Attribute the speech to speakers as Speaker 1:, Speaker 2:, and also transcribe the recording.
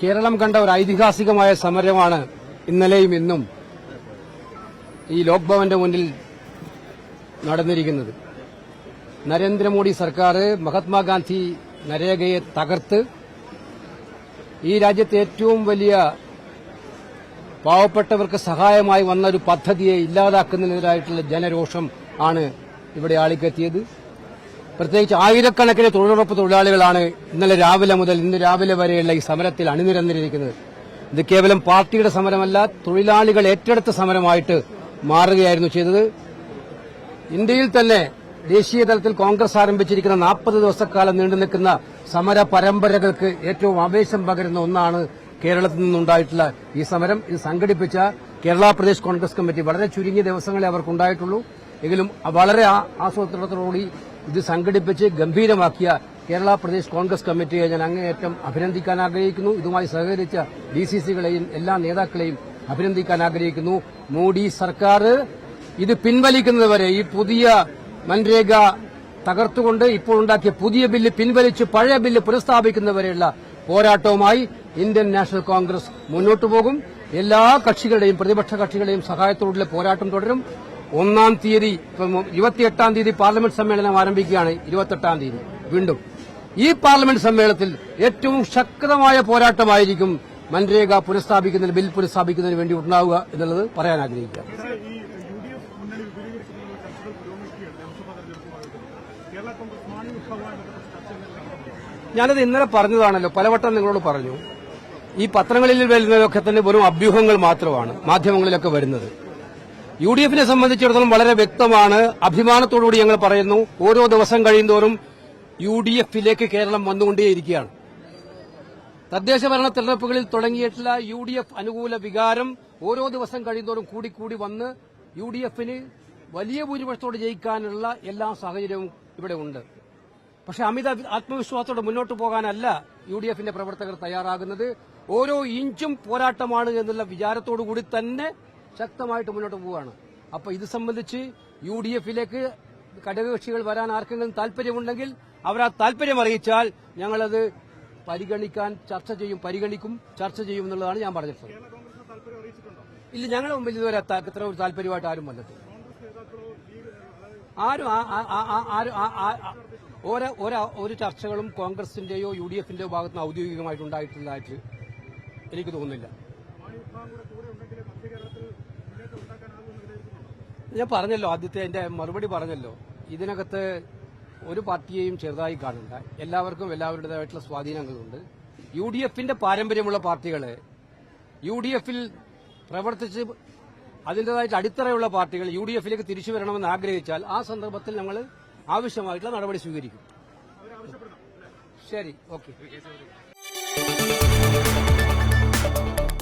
Speaker 1: കേരളം കണ്ട ഒരു ഐതിഹാസികമായ സമരമാണ് ഇന്നലെയും ഇന്നും ഈ ലോക്ഭവന്റെ മുന്നിൽ നടന്നിരിക്കുന്നത്. നരേന്ദ്രമോദി സർക്കാർ മഹാത്മാഗാന്ധി നരേഗയെ തകർത്ത് ഈ രാജ്യത്തെ ഏറ്റവും വലിയ പാവപ്പെട്ടവർക്ക് സഹായമായി വന്ന ഒരു പദ്ധതിയെ ഇല്ലാതാക്കുന്നതിനെതിരായിട്ടുള്ള ജനരോഷം ആണ് ഇവിടെ ആളിക്കെത്തിയത്. പ്രത്യേകിച്ച് ആയിരക്കണക്കിന് തൊഴിലുറപ്പ് തൊഴിലാളികളാണ് ഇന്നലെ രാവിലെ മുതൽ ഇന്ന് രാവിലെ വരെയുള്ള ഈ സമരത്തിൽ അണിനിരന്നിരിക്കുന്നത്. ഇത് കേവലം പാർട്ടിയുടെ സമരമല്ല തൊഴിലാളികൾ ഏറ്റെടുത്ത സമരമായിട്ട് മാറുകയായിരുന്നു ചെയ്തത്. ഇന്ത്യയിൽ തന്നെ ദേശീയ തലത്തിൽ കോൺഗ്രസ് ആരംഭിച്ചിരിക്കുന്ന നാൽപ്പത് ദിവസക്കാലം നീണ്ടു നിൽക്കുന്ന സമര പരമ്പരകൾക്ക് ഏറ്റവും ആവേശം പകരുന്ന ഒന്നാണ് കേരളത്തിൽ നിന്നുണ്ടായിട്ടുള്ള ഈ സമരം. ഇത് സംഘടിപ്പിച്ച കേരള പ്രദേശ് കോൺഗ്രസ് കമ്മിറ്റി വളരെ ചുരുങ്ങിയ ദിവസങ്ങളെ അവർക്കുണ്ടായിട്ടുള്ളൂ. എങ്കിലും വളരെ ആസൂത്രണത്തോടുകൂടി ഇത് സംഘടിപ്പിച്ച് ഗംഭീരമാക്കിയ കേരള പ്രദേശ് കോൺഗ്രസ് കമ്മിറ്റിയെ ഞാൻ അങ്ങേയറ്റം അഭിനന്ദിക്കാൻ ആഗ്രഹിക്കുന്നു. ഇതുമായി സഹകരിച്ച ഡി സി സികളെയും എല്ലാ നേതാക്കളെയും അഭിനന്ദിക്കാൻ ആഗ്രഹിക്കുന്നു. മോഡി സർക്കാർ ഇത് പിൻവലിക്കുന്നതുവരെ ഈ പുതിയ മൻരേഗ തകർത്തുകൊണ്ട് ഇപ്പോൾ ഉണ്ടാക്കിയ പുതിയ ബില്ല് പിൻവലിച്ച് പഴയ ബില്ല് പുനഃസ്ഥാപിക്കുന്നവരെയുള്ള പോരാട്ടവുമായി ഇന്ത്യൻ നാഷണൽ കോൺഗ്രസ് മുന്നോട്ടു പോകും. എല്ലാ കക്ഷികളുടെയും പ്രതിപക്ഷ കക്ഷികളുടെയും സഹായത്തോടുള്ള പോരാട്ടം തുടരും. ഒന്നാം തീയതി ഇരുപത്തിയെട്ടാം തീയതി പാർലമെന്റ് സമ്മേളനം ആരംഭിക്കുകയാണ്. ഇരുപത്തെട്ടാം തീയതി. വീണ്ടും ഈ പാർലമെന്റ് സമ്മേളനത്തിൽ ഏറ്റവും ശക്തമായ പോരാട്ടമായിരിക്കും മൻരേഗ പുനഃസ്ഥാപിക്കുന്നതിന് ബിൽ പുനഃസ്ഥാപിക്കുന്നതിന് വേണ്ടി ഉണ്ടാവുക എന്നുള്ളത് പറയാൻ
Speaker 2: ബന്ധപ്പെട്ട
Speaker 1: ഞാനത് ഇന്നലെ പറഞ്ഞതാണല്ലോ. പലവട്ടം നിങ്ങളോട് പറഞ്ഞു. ഈ പത്രങ്ങളിൽ വരുന്നതൊക്കെ തന്നെ വെറും അഭ്യൂഹങ്ങൾ മാത്രമാണ് മാധ്യമങ്ങളിലൊക്കെ വരുന്നത്. യു ഡി എഫിനെ സംബന്ധിച്ചിടത്തോളം വളരെ വ്യക്തമാണ്. അഭിമാനത്തോടുകൂടി ഞങ്ങൾ പറയുന്നു. ഓരോ ദിവസം കഴിയുന്തോറും യു ഡി എഫിലേക്ക് കേരളം വന്നുകൊണ്ടേയിരിക്കുകയാണ്. തദ്ദേശ ഭരണ തെരഞ്ഞെടുപ്പുകളിൽ തുടങ്ങിയിട്ടുള്ള യു ഡി എഫ് അനുകൂല വികാരം ഓരോ ദിവസം കഴിയുന്തോറും കൂടിക്കൂടി വന്ന് യു ഡി എഫിന് വലിയ ഭൂരിപക്ഷത്തോട് ജയിക്കാനുള്ള എല്ലാ സാഹചര്യവും ഇവിടെ ഉണ്ട്. പക്ഷെ അമിത ആത്മവിശ്വാസത്തോടെ മുന്നോട്ട് പോകാനല്ല യു ഡി എഫിന്റെ പ്രവർത്തകർ തയ്യാറാകുന്നത്. ഓരോ ഇഞ്ചും പോരാട്ടമാണ് എന്നുള്ള വിചാരത്തോടുകൂടി തന്നെ ശക്തമായിട്ട് മുന്നോട്ട് പോവുകയാണ്. അപ്പോൾ ഇത് സംബന്ധിച്ച് യു ഡി എഫിലേക്ക് ഘടകകക്ഷികൾ വരാൻ ആർക്കെങ്കിലും താല്പര്യമുണ്ടെങ്കിൽ അവരാ താല്പര്യം അറിയിച്ചാൽ ഞങ്ങളത് പരിഗണിക്കാൻ ചർച്ച ചെയ്യും പരിഗണിക്കും ചർച്ച ചെയ്യും എന്നുള്ളതാണ് ഞാൻ പറഞ്ഞിട്ടുള്ളത് ഇല്ല ഞങ്ങളുടെ മുമ്പിൽ ഇതുവരെ ഇത്ര ഒരു താല്പര്യമായിട്ട് ആരും വന്നിട്ടില്ല. ആരും ഒരു ചർച്ചകളും കോൺഗ്രസിന്റെയോ യു ഡി എഫിന്റെയോ ഭാഗത്ത് നിന്ന് ഔദ്യോഗികമായിട്ട് ഉണ്ടായിട്ടുള്ളതായിട്ട് എനിക്ക് തോന്നുന്നില്ല. ഞാൻ പറഞ്ഞല്ലോ ആദ്യത്തെ എന്റെ മറുപടി പറഞ്ഞല്ലോ. ഇതിനകത്ത് ഒരു പാർട്ടിയെയും ചെറുതായി കാണണ്ട. എല്ലാവർക്കും എല്ലാവരുടേതായിട്ടുള്ള സ്വാധീനങ്ങളുണ്ട്. യു ഡി എഫിന്റെ പാരമ്പര്യമുള്ള പാർട്ടികൾ യു ഡി എഫിൽ പ്രവർത്തിച്ച് അതിന്റേതായിട്ട് അടിത്തറയുള്ള പാർട്ടികൾ യു ഡി എഫിലേക്ക് തിരിച്ചു വരണമെന്ന് ആഗ്രഹിച്ചാൽ ആ സന്ദർഭത്തിൽ ഞങ്ങൾ ആവശ്യമായിട്ടുള്ള നടപടി സ്വീകരിക്കും. ശരി ഓക്കെ.